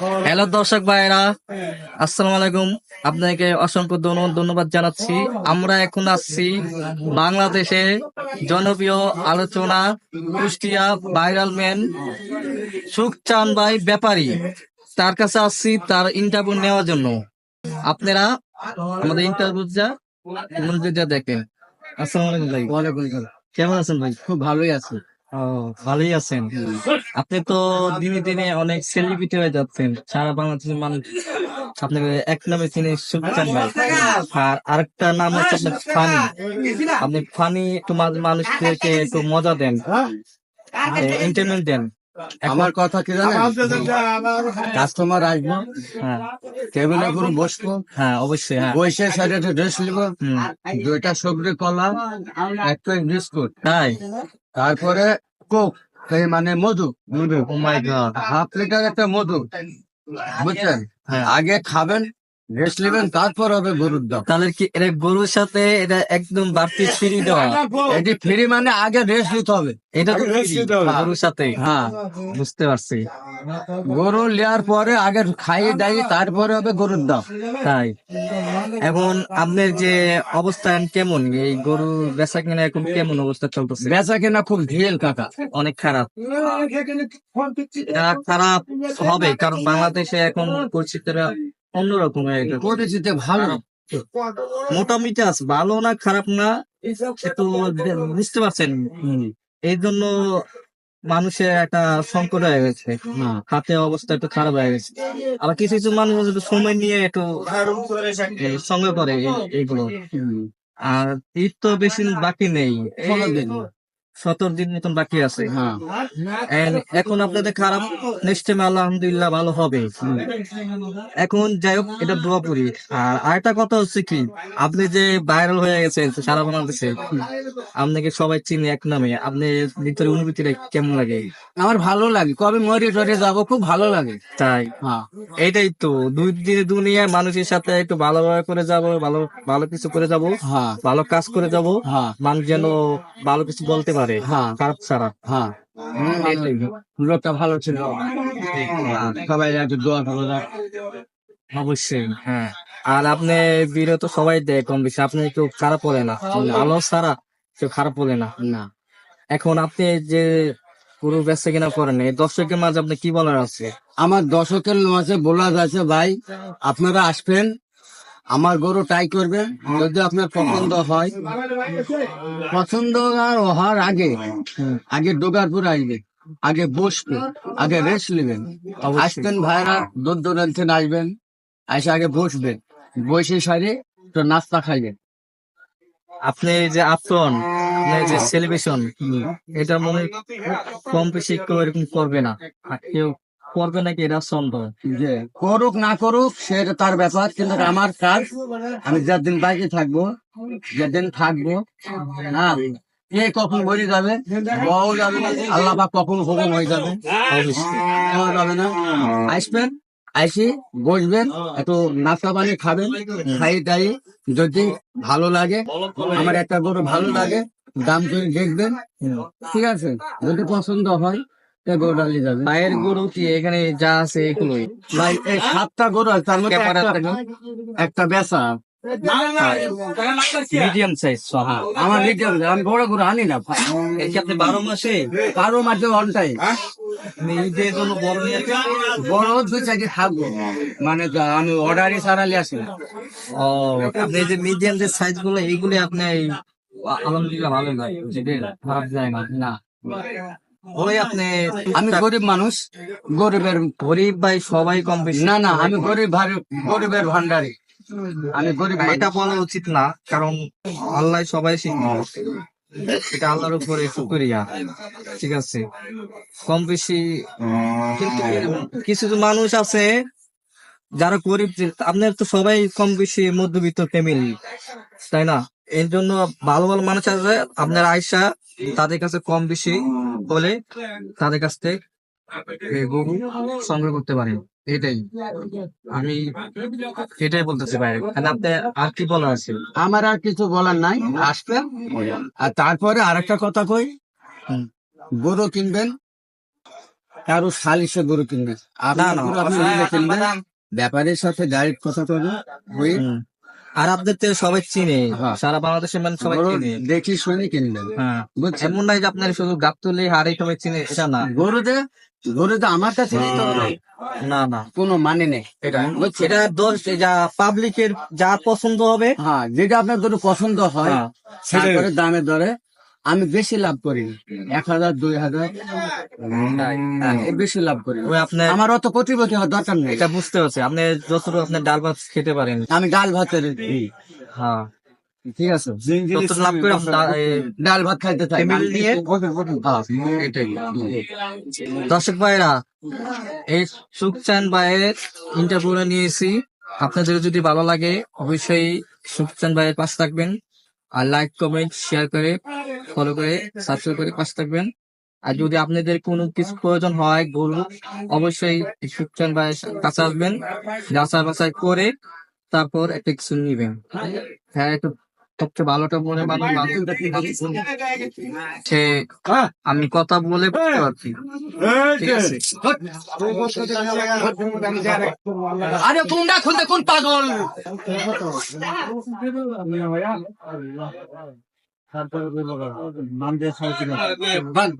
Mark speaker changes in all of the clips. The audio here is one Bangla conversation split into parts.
Speaker 1: হ্যালো দর্শক ভাইরা আসসালামু আলাইকুম। আপনাকে অসংখ্য ধন্যবাদ জানাচ্ছি। আমরা এখন আসছি বাংলাদেশে জনপ্রিয় আলোচনা কুষ্টিয়া ভাইরাল ম্যান সুখচান ভাই ব্যাপারী। তার কাছে আসছি তার ইন্টারভিউ নেওয়ার জন্য। আপনারা আমাদের ইন্টারভিউ যা মনোযোগ দেখেন। আসসালামু আলাইকুম ভাই। কেমন আছেন ভাই?
Speaker 2: খুব ভালোই আছে।
Speaker 1: ও ভালোই আছেন। আপনি তো দিনে দিনে অনেক সেলিব্রিটি হয়ে যাচ্ছেন। সারা বাংলাদেশের মানুষ আপনাকে এক নামে চিনে ভাই আর আরেকটা নাম হচ্ছে আপনার ফানি। আপনি ফানি একটু মাঝে মানুষকে একটু মজা দেন। এন্টারটেনমেন্ট দেন।
Speaker 2: আমার কথা কি জানেন? কাস্টমার আসব
Speaker 1: হ্যাঁ।
Speaker 2: টেবিলে করে বসবো
Speaker 1: হ্যাঁ অবশ্যই হ্যাঁ।
Speaker 2: বসে সাইডে ড্রেস নিব দুইটা সবজি কলা এক প্লেট বিস্কুট
Speaker 1: তাই?
Speaker 2: তারপরে কোক সেই মানে মধু।
Speaker 1: মধু
Speaker 2: হাফ লিটার একটা মধু। বুঝছেন?
Speaker 1: হ্যাঁ।
Speaker 2: আগে খাবেন রেস্ট নেবেন তারপর হবে গরুর দাম।
Speaker 1: তাহলে কি এটা গরুর সাথে এটা একদম বাড়তি ফ্রি দেওয়া?
Speaker 2: এটি ফ্রি মানে আগে রেস্ট নিতে হবে।
Speaker 1: এটা তো গরুর সাথে।
Speaker 2: হ্যাঁ
Speaker 1: বুঝতে পারছি।
Speaker 2: গরু নেওয়ার পরে আগে খাইয়ে দাইয়ে তারপরে হবে গরুর দাম।
Speaker 1: তাই। এখন আপনার যে অবস্থান কেমন? এই গরু বেচা কিনা এখন কেমন অবস্থা চলতেছে?
Speaker 2: বেচা কেনা খুব ঢিল কাকা।
Speaker 1: অনেক খারাপ। খারাপ হবে কারণ বাংলাদেশে এখন পরিস্থিতিটা অন্যরকম
Speaker 2: পরিচিতি ভালো।
Speaker 1: মোটামুটি আছে ভালো না খারাপ না একটু বুঝতে পারছেন? এই জন্য মানুষের একটা সংকট হয়ে গেছে। হাতে অবস্থা একটু খারাপ হয়ে গেছে। আবার কিছু কিছু মানুষ সময় নিয়ে একটু সঙ্গে করে এই- এইগুলো। আর ঈদ তো বেশি বাকি নেই। সতেরো দিন মতন বাকি আছে।
Speaker 2: হ্যাঁ।
Speaker 1: এখন আপনাদের খারাপ নেক্সট টাইম আলহামদুলিল্লাহ ভালো হবে। এখন যাই হোক এটা দোয়া করি। আর আরেকটা কথা হচ্ছে কি আপনি যে ভাইরাল হয়ে গেছেন সারা বাংলাদেশে আপনাকে সবাই চিনি এক নামে। আপনি ভিতরে অনুভূতিটা কেমন লাগে?
Speaker 2: আমার ভালো লাগে। কবে মরে টরে যাব খুব ভালো লাগে।
Speaker 1: তাই?
Speaker 2: হ্যাঁ।
Speaker 1: এইটাই তো। দুই দিনে দুনিয়ায় মানুষের সাথে একটু ভালোভাবে করে যাব ভালো ভালো কিছু করে যাব
Speaker 2: হ্যাঁ।
Speaker 1: ভালো কাজ করে যাব।
Speaker 2: হ্যাঁ।
Speaker 1: মানুষ যেন ভালো কিছু বলতে পারে।
Speaker 2: হ্যাঁ।
Speaker 1: খারাপ ছাড়া।
Speaker 2: হ্যাঁ। লোকটা ভালো ছিল। সবাই একটু দোয়া ভালো
Speaker 1: অবশ্যই হ্যাঁ। আর আপনি ভিডিও তো সবাই দেয় কম বেশি। আপনি কেউ খারাপ বলে না। আলো ছাড়া কেউ খারাপ বলে না।
Speaker 2: না।
Speaker 1: এখন আপনি যে পুরো ব্যবসা কিনা করেন এই দর্শকের মাঝে আপনি কি বলার আছে?
Speaker 2: আমার দর্শকের মাঝে বলা যাচ্ছে ভাই আপনারা আসবেন আমার গরু ট্রাই করবেন যদি আপনার পছন্দ হয়। পছন্দ আর হওয়ার আগে আগে ডোগারপুর আসবে আগে বসবে আগে রেস্ট নেবেন। আসবেন ভাইরা দূর দূরান্ত আসবেন এসে আগে বসবেন বসে সারে তো নাস্তা খাইবেন
Speaker 1: আপনি যে আফরন যে সেলিব্রেশন এটা মনে হয় কম বেশি কেউ এরকম করবে না। কেউ করবে নাকি? এটা সন্দেহ।
Speaker 2: যে করুক, না করুক সেটা তার ব্যাপার, কিন্তু আমার কাজ। আমি যেদিন বাইকে থাকব, যেদিন থাকব হ্যাঁ কে কখন মরে যাবে? বউ যাবে আল্লাহ পাক কখন হুকুম হয়ে যাবে? যাবে না। আসবেন আইসি বসবেন, একটু নাস্তা পানি খাবেন, খাই টাই যদি ভালো লাগে, আমার একটা গরু ভালো লাগে, দাম করে দেখবেন। ঠিক আছে? যদি পছন্দ হয়
Speaker 1: পায়ের গরু কি এখানে যা আছে এগুলোই
Speaker 2: ভাই এই সাতটা গরু আছে তার মধ্যে একটা-। বেচা।
Speaker 1: মিডিয়াম সাইজ
Speaker 2: হ্যাঁ, আমার নিজে আমি বড় গরু আনি না
Speaker 1: এই কি আপনি বারো মাসে?
Speaker 2: মাঝে
Speaker 1: নিজের জন্য বড় নিয়ে আসেন?
Speaker 2: বড় দুই চারটে থাকব মানে আমি অর্ডারই সারালি আসি না।
Speaker 1: ও আপনি যে মিডিয়াম যে সাইজগুলো এইগুলি আপনি আলহামদুলিল্লাহ ভালো খারাপ যায় না।
Speaker 2: না।
Speaker 1: ওই আপনি
Speaker 2: আমি গরিব মানুষ গরিবের
Speaker 1: গরিব ভাই সবাই কম বেশি।
Speaker 2: না না আমি গরিব গরিবের ভান্ডারি। আমি গরিব
Speaker 1: এটা বলা উচিত না কারণ আল্লাহ সবাই শিখবে এটা আল্লাহর উপরে শুকরিয়া। ঠিক আছে। কম বেশি কিন্তু কিছু মানুষ আছে যারা গরিব আপনার তো সবাই কম বেশি মধ্যবিত্ত ফ্যামিলি তাই না? এর জন্য ভালো ভালো মানুষ আছে। আপনার আয়সা তাদের কাছে কম বেশি। বলে তাদের কাছ থেকে গরু সংগ্রহ করতে পারেন এটাই। আমি এটাই বলতেছি ভাই। তাহলে আপনি আর কি বলার আছে?
Speaker 2: আমার আর কিছু বলার নাই। আসবেন আর তারপরে আরেকটা কথা কই। গরু কিনবেন কারও সালিশে গরু কিনবে আপনার আপনি নিজে কিনবেন ব্যাপারীর সাথে ডাইরেক্ট কথা
Speaker 1: হুম। আর আপনাদের তো সবাই চিনে।
Speaker 2: হ্যাঁ।
Speaker 1: সারা বাংলাদেশের মানে সবাই চিনে।
Speaker 2: দেখি শুনে কিনলেন
Speaker 1: হ্যাঁ। এমন নাই যে আপনার শুধু গাবতলি হাড়ি সবাই চিনে এটা না।
Speaker 2: গরুতে গরুতে আমার কাছে
Speaker 1: না না।
Speaker 2: কোনো মানে নেই।
Speaker 1: এটা? এটা দোষ যা পাবলিকের যা পছন্দ হবে।
Speaker 2: হ্যাঁ যেটা আপনার গরু পছন্দ হয়
Speaker 1: সেটা
Speaker 2: তারপরে দামে দরে আমি বেশি লাভ করি এক হাজার দুই হাজার। হ্যাঁ, বেশি লাভ করি
Speaker 1: ওই আপনার
Speaker 2: আমার অত কোটিপতি হওয়ার দরকার নেই।
Speaker 1: এটা বুঝতে পারছি। আপনি যতটুকু আপনার ডাল ভাত খেতে পারেন।
Speaker 2: আমি ডাল ভাতের ই,
Speaker 1: হ্যাঁ।
Speaker 2: ঠিক আছে।
Speaker 1: লাভ করে আপনি ডা- এ,
Speaker 2: ডাল ভাত খাইতে
Speaker 1: নিয়ে?
Speaker 2: হ্যাঁ,
Speaker 1: দর্শক ভাইরা এই সুখচান ভাইয়ের ইন্টারভিউটা নিয়েছি আপনাদের যদি ভালো লাগে অবশ্যই সুখচান ভাইয়ের পাশে থাকবেন। আর লাইক কমেন্ট শেয়ার করে ফলো করে সাবস্ক্রাইব করে পাশে থাকবেন। আর যদি আপনাদের কোনো কিছু প্রয়োজন হয় গরু অবশ্যই এই বা কাছে আসবেন। যাচাই বাছাই করে তারপর একটা কিছু নিবেন। হ্যাঁ একটু সবচেয়ে ভালোটা মানুষ সে আমি কথা বলে বুঝতে পারছি।
Speaker 2: আরে কোন পাগল। বান,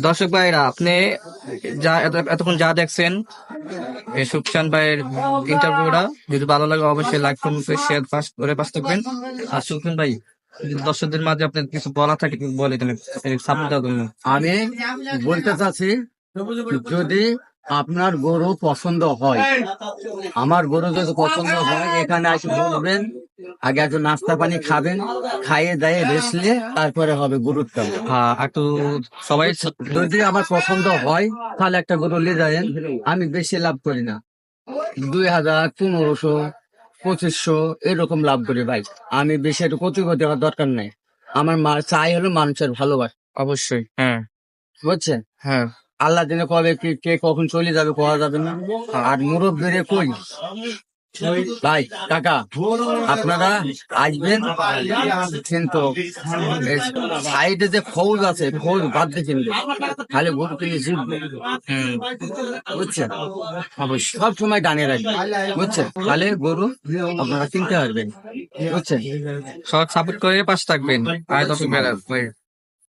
Speaker 1: দর্শক ভাইরা আপনি যা এত- এতক্ষণ যা দেখছেন এই সুখচান ভাইয়ের ইন্টারভিউটা যদি ভালো লাগে অবশ্যই লাইক কমেন্ট শেয়ার পাস করে পাস থাকবেন। আর সুখচান ভাই দর্শকদের মাঝে আপনার কিছু বলা থাকে বলে
Speaker 2: আমি বলতে চাচ্ছি যদি আপনার গরু পছন্দ হয় আমার গরু যদি পছন্দ হয় এখানে এসে বলবেন আগে একটু নাস্তা পানি খাবেন খাইয়ে দাইয়ে রেসলে তারপরে হবে গরুর
Speaker 1: হ্যাঁ একটু সবাই
Speaker 2: যদি আমার পছন্দ হয় তাহলে একটা গরু নিয়ে যাবেন আমি বেশি লাভ করি না। দুই হাজার পনেরোশো পঁচিশশো এরকম লাভ করি ভাই। আমি বেশি একটু কোটিপতি হওয়ার দরকার নাই। আমার মা চাই হলো মানুষের ভালোবাসা।
Speaker 1: অবশ্যই হ্যাঁ।
Speaker 2: বুঝছেন?
Speaker 1: হ্যাঁ।
Speaker 2: আল্লাহ দিনে কবে কি কে কখন চলে যাবে কোয়া যাবে না। আর মুরব্বীরে কই? ভাই কাকা আপনারা আসবেন? কিন্তু সাইডে যে ফৌজ আছে ফৌজ বাদ দিয়ে কিনবে খালি জিতবে
Speaker 1: হুম।
Speaker 2: বুঝছেন? অবশ্যই। সব সময় ডানে রাখবে বুঝছেন? তাহলে গরু আপনারা কিনতে পারবেন। বুঝছেন?
Speaker 1: সব সাপোর্ট করে পাশে থাকবেন। ভাইরা